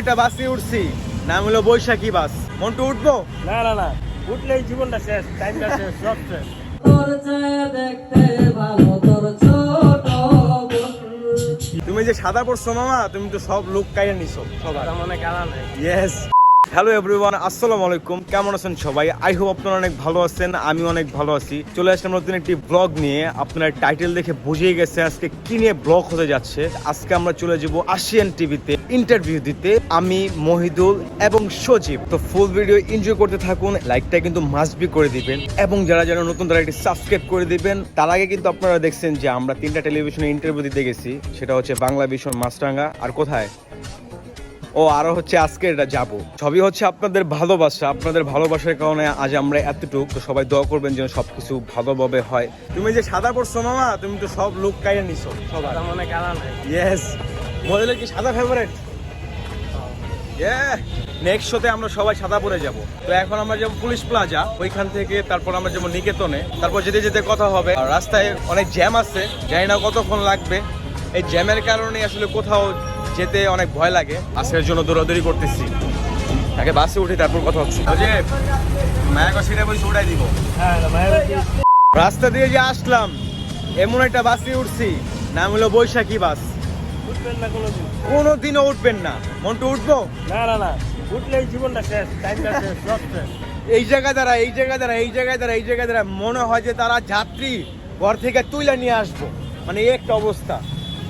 একটা বাসে উঠছি। নাম হলো বৈশাখী বাস। মন্টু উঠবো? না না না। উঠলেই জীবনটা শেষ টাইমটা শেষ সব শেষ। তুমি যে সাদা পড়ছো মামা তুমি তো সব লোক কাইয়া নিছো সবার। মনে গালা নাই। ইয়েস হ্যালো এভরিওয়ান আসসালামু আলাইকুম। কেমন আছেন সবাই? আই হোপ আপনারা অনেক ভালো আছেন, আমি অনেক ভালো আছি। চলে আসলাম নতুন একটি ব্লগ নিয়ে। আপনারা টাইটেল দেখে বুঝিয়ে গেছে আজকে কি নিয়ে ব্লগ হতে যাচ্ছে। আজকে আমরা চলে যাব আসিয়ান টিভিতে ইন্টারভিউ দিতে। আমি মহিদুল এবং সজীব। তো ফুল ভিডিও এনজয় করতে থাকুন লাইকটা কিন্তু মাস্ট বি করে দিবেন। এবং যারা যারা নতুন, তারা একটি সাবস্ক্রাইব করে দিবেন। তার আগে কিন্তু আপনারা দেখছেন যে আমরা তিনটা টেলিভিশনে ইন্টারভিউ দিতে গেছি। সেটা হচ্ছে বাংলা ভিশন মাছরাঙ্গা আর কোথায়? ও আরও হচ্ছে আজকে এটা যাব। সবই হচ্ছে আপনাদের ভালোবাসা। আপনাদের ভালোবাসার কারণে আজ আমরা এতটুক। তো সবাই দোয়া করবেন যেন সবকিছু ভালোভাবে হয়। তুমি যে সাদা পড়ছো মামা তুমি তো সব লোক কাইয়া নিছো। সবার। মনে গালা নাই। ইয়েস মহিলার কি সাদা ফেভারিট নেক্সট শোতে আমরা সবাই সাদা পরে যাব। তো এখন আমরা যাব পুলিশ প্লাজা ওইখান থেকে তারপর আমরা যাব নিকেতনে। তারপর যেতে যেতে কথা হবে। আর রাস্তায় অনেক জ্যাম আছে। জানি না কতক্ষণ লাগবে। এই জ্যামের কারণে আসলে কোথাও যেতে অনেক ভয় লাগে। আজকের জন্য দৌড়াদৌড়ি করতেছি। তাকে বাসে উঠে তারপর কথা হচ্ছে। যে সিটে বসে উঠাই দিব। রাস্তা দিয়ে যে আসলাম এমন একটা বাসে উঠছি নাম হলো বৈশাখী বাস। উঠবেন না কোনোদিন। কোনোদিনও উঠবেন না। মন্টু উঠবো? না না না। উঠলেই জীবনটা শেষ টাইমটা শেষ সব শেষ। এই জায়গা দ্বারা এই জায়গা দ্বারা এই জায়গায় দ্বারা এই জায়গা দ্বারা মনে হয় যে তারা যাত্রী ঘর থেকে তুইলা নিয়ে আসব। মানে এই একটা অবস্থা।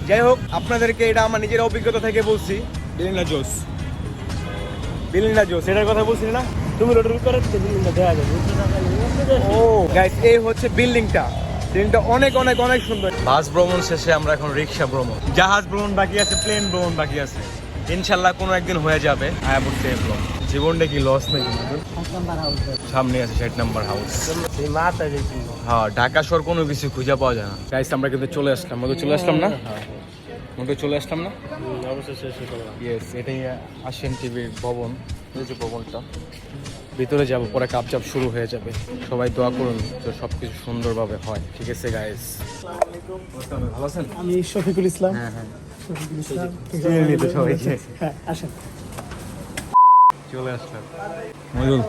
যাই হোক আপনাদেরকে এটা আমার নিজের অভিজ্ঞতা থেকে বলছি। বিলিনা জোস। বিলিনা জোস এটার কথা বলছি না। তুমি রোডের উপরে বিল্ডিংটা দেখা যাবে। ও গাইস এই হচ্ছে বিল্ডিংটা। বিল্ডিংটা অনেক অনেক অনেক সুন্দর। বাস ভ্রমণ শেষে আমরা এখন রিক্সা ভ্রমণ। জাহাজ ভ্রমণ বাকি আছে প্লেন ভ্রমণ বাকি আছে। ইনশাল্লাহ কোনো একদিন হয়ে যাবে। আয়া এই vlog। জীবনটা কি লস নাকি? সামনে আছে ষাট নাম্বার হাউস হ্যাঁ ঢাকা শহর কোনো কিছু খুঁজে পাওয়া যায় না। গাইস আমরা কিন্তু চলে আসলাম। মতো চলে আসলাম না? মতো চলে আসলাম না? হয়ে ইয়েস এটাই আসিয়ান টিভির ভবন। এই যে ভবনটা। ভিতরে যাব পরে কাপচাপ শুরু হয়ে যাবে। সবাই দোয়া করুন যে সব কিছু সুন্দরভাবে হয়। ঠিক আছে গাইস ভালো আছেন? আমি শফিকুল ইসলাম। হ্যাঁ হ্যাঁ। শফিকুল ইসলাম। হ্যাঁ আসেন। চলে আসলাম ময়ূর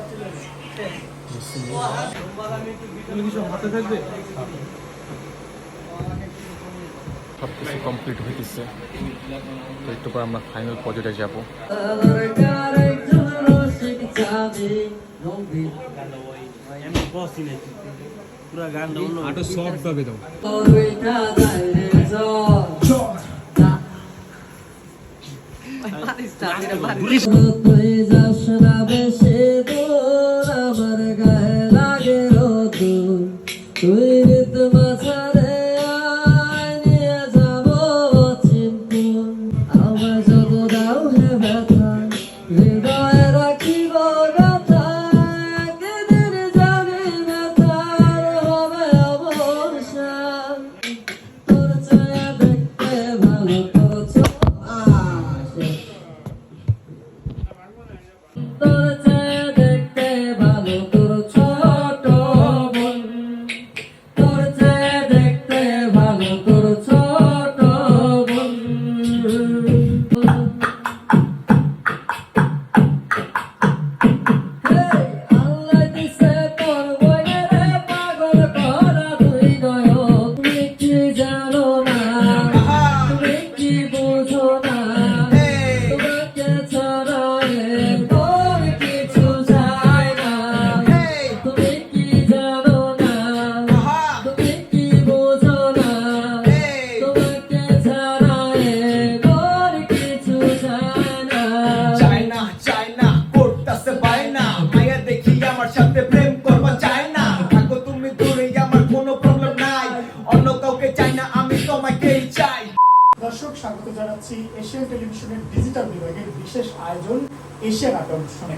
সব কিছু কমপ্লিট হইতেছে। তো একটু পর আমরা ফাইনাল পর্যায়ে যাব। পুরো অন্য আরও সফট ভাবে দাও Moja mama jest tam, moja. সাথে প্রেম করবা চায় না। থাকো তুমি দূরে আমার কোনো প্রবলেম নাই। অন্য কাউকে চাই না আমি তোমাকেই চাই। দর্শক স্বাগত জানাচ্ছি এশিয়ান টেলিভিশনের ডিজিটাল বিভাগের বিশেষ আয়োজন এশিয়া নাটক অনুষ্ঠানে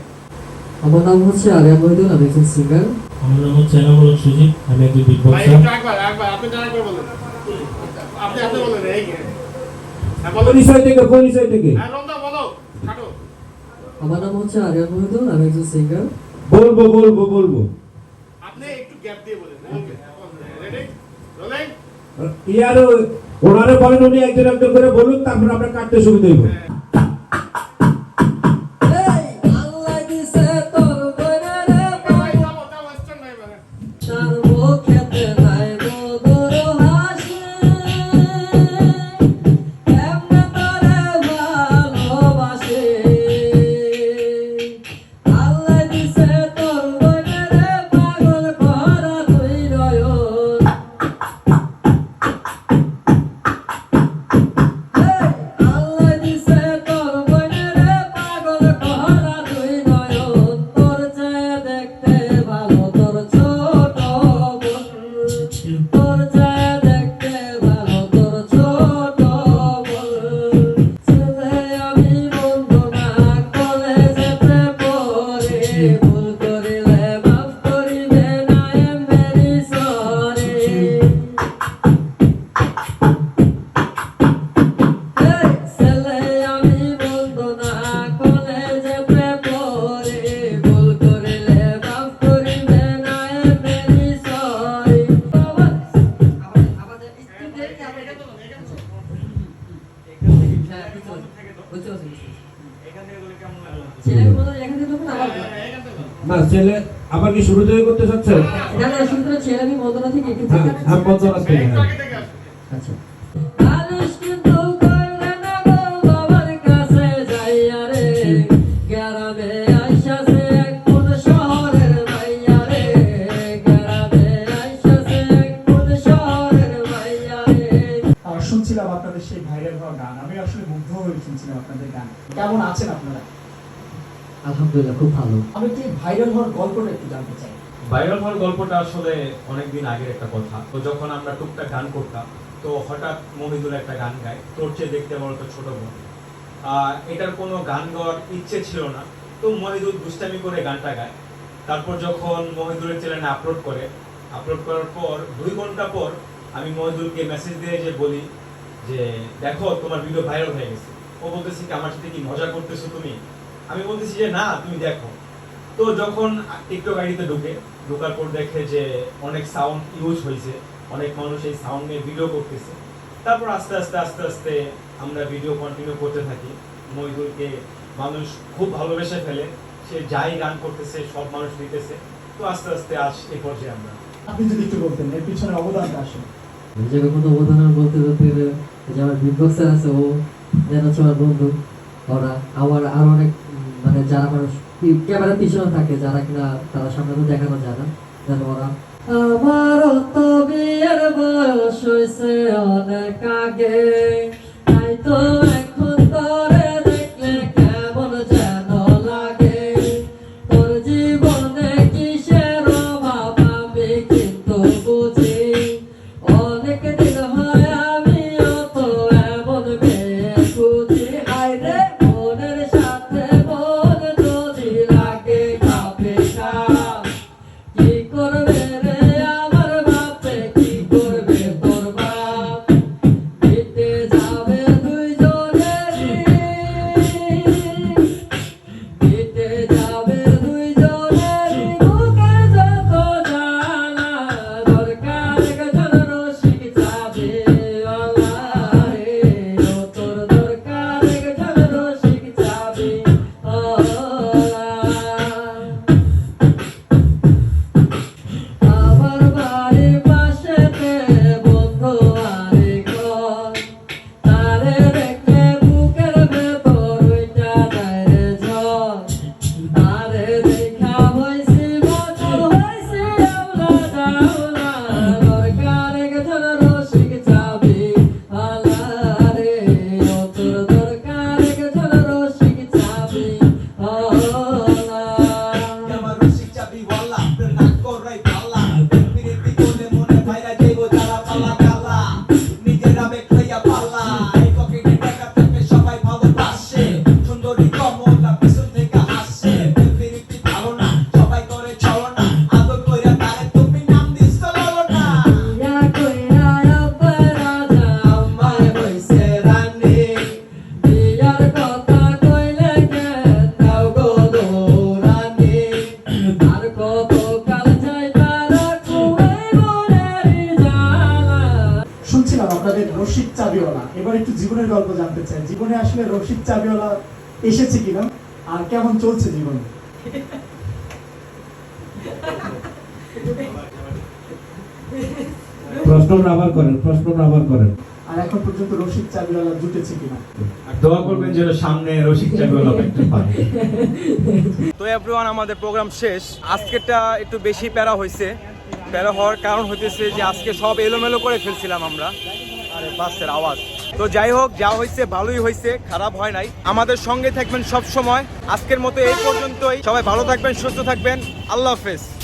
আমার নাম হচ্ছে আরিয়া মহিদুল আমি একজন সিঙ্গার আমার নাম হচ্ছে এনামুল সুজিত আমি একজন বিগ ভাই বক্সার একবার একবার আপনি একবার বলেন। আপনি আপনি বলেন এই কে হ্যাঁ বলো পরিচয় থেকে পরিচয় থেকে। হ্যাঁ বলো আমার নাম হচ্ছে আরিয়া মহিদুল আমি একজন সিঙ্গার বলব বলব বলব। আপনি একটু গ্যাপ দিয়ে বলেন ওকে রেডি রোলিং ইয়ার ওনারে বলেন উনি একজন একজন করে বলুন তারপর আমরা কাটতে শুরু হইব কি শুরু থেকে করতে চাচ্ছেন? না না ছেলে আমি মদনা থেকে একটু হ্যাঁ পারছি হ্যাঁ আচ্ছা। শুনছিলাম আপনাদের সেই ভাইরাল হওয়া গান। আমি আসলে মুগ্ধ হয়ে শুনছিলাম আপনাদের গান। কেমন আছেন আপনারা? আলহামদুলিল্লাহ খুব ভালো। আমি একটু ভাইরাল হওয়ার গল্পটা একটু জানতে চাই। ভাইরাল হওয়ার গল্পটা আসলে অনেকদিন আগের একটা কথা। তো যখন আমরা টুকটাক গান করতাম তো হঠাৎ মহিদুল একটা গান গায় তোর চেয়ে দেখতে বড় তো ছোট বোন। এটার কোনো গান গাওয়ার ইচ্ছে ছিল না। তো মহিদুল দুষ্টামি করে গানটা গায়। তারপর যখন মহিদুলের চ্যানেলে আপলোড করে আপলোড করার পর দুই ঘণ্টা পর আমি মহিদুলকে মেসেজ দিয়ে যে বলি যে দেখো তোমার ভিডিও ভাইরাল হয়ে গেছে। ও বলতেছে কি আমার সাথে কি মজা করতেছো তুমি? আমি বলতেছি যে না তুমি দেখো। তো যখন টিকটক আইডিতে ঢুকে ঢোকার পর দেখে যে অনেক সাউন্ড ইউজ হয়েছে অনেক মানুষ এই সাউন্ড নিয়ে ভিডিও করতেছে। তারপর আস্তে আস্তে আস্তে আস্তে আমরা ভিডিও কন্টিনিউ করতে থাকি। মহিদুলকে মানুষ খুব ভালোবেসে ফেলে। সে যাই গান করতেছে সব মানুষ দিতেছে। তো আস্তে আস্তে আজ এই পর্যায়ে আমরা। আপনি যদি একটু বলতেন এর পিছনে অবদানটা আসেন নিজেকে কোনো অবদান বলতে বলতে গেলে যে আমার বিগ বক্সার আছে ও যেন হচ্ছে আমার বন্ধু ওরা আমার আরও অনেক মানে যারা মানুষ ক্যামেরার পিছনে থাকে, যারা কিনা তারা সামনে তো দেখানো যায় না, যেন ওরা, আমার বিয়ের বয়স হয়েছে অনেক আগে, তাই তো might I get জীবনের গল্প জানতে চাই। জীবনে আসলে রশিদ চাবিওয়ালা এসেছে কিনা? আর কেমন চলছে জীবন? প্রশ্নটা আবার করেন প্রশ্নটা আবার করেন। আর এখন পর্যন্ত রশিদ চাবিওয়ালা জুটেছে কিনা? দোয়া করবেন যেন সামনে রসিক চাবিওয়ালা একটা পায় তো এভরিওয়ান আমাদের প্রোগ্রাম শেষ। আজকেরটা একটু বেশি প্যারা হয়েছে। প্যারা হওয়ার কারণ হইতেছে যে আজকে সব এলোমেলো করে ফেলছিলাম আমরা। আরে বাসের আওয়াজ। তো যাই হোক, যা হয়েছে ভালোই হয়েছে, খারাপ হয় নাই। আমাদের সঙ্গে থাকবেন সব সময় আজকের মতো এই পর্যন্তই। সবাই ভালো থাকবেন, সুস্থ থাকবেন। আল্লাহ হাফেজ।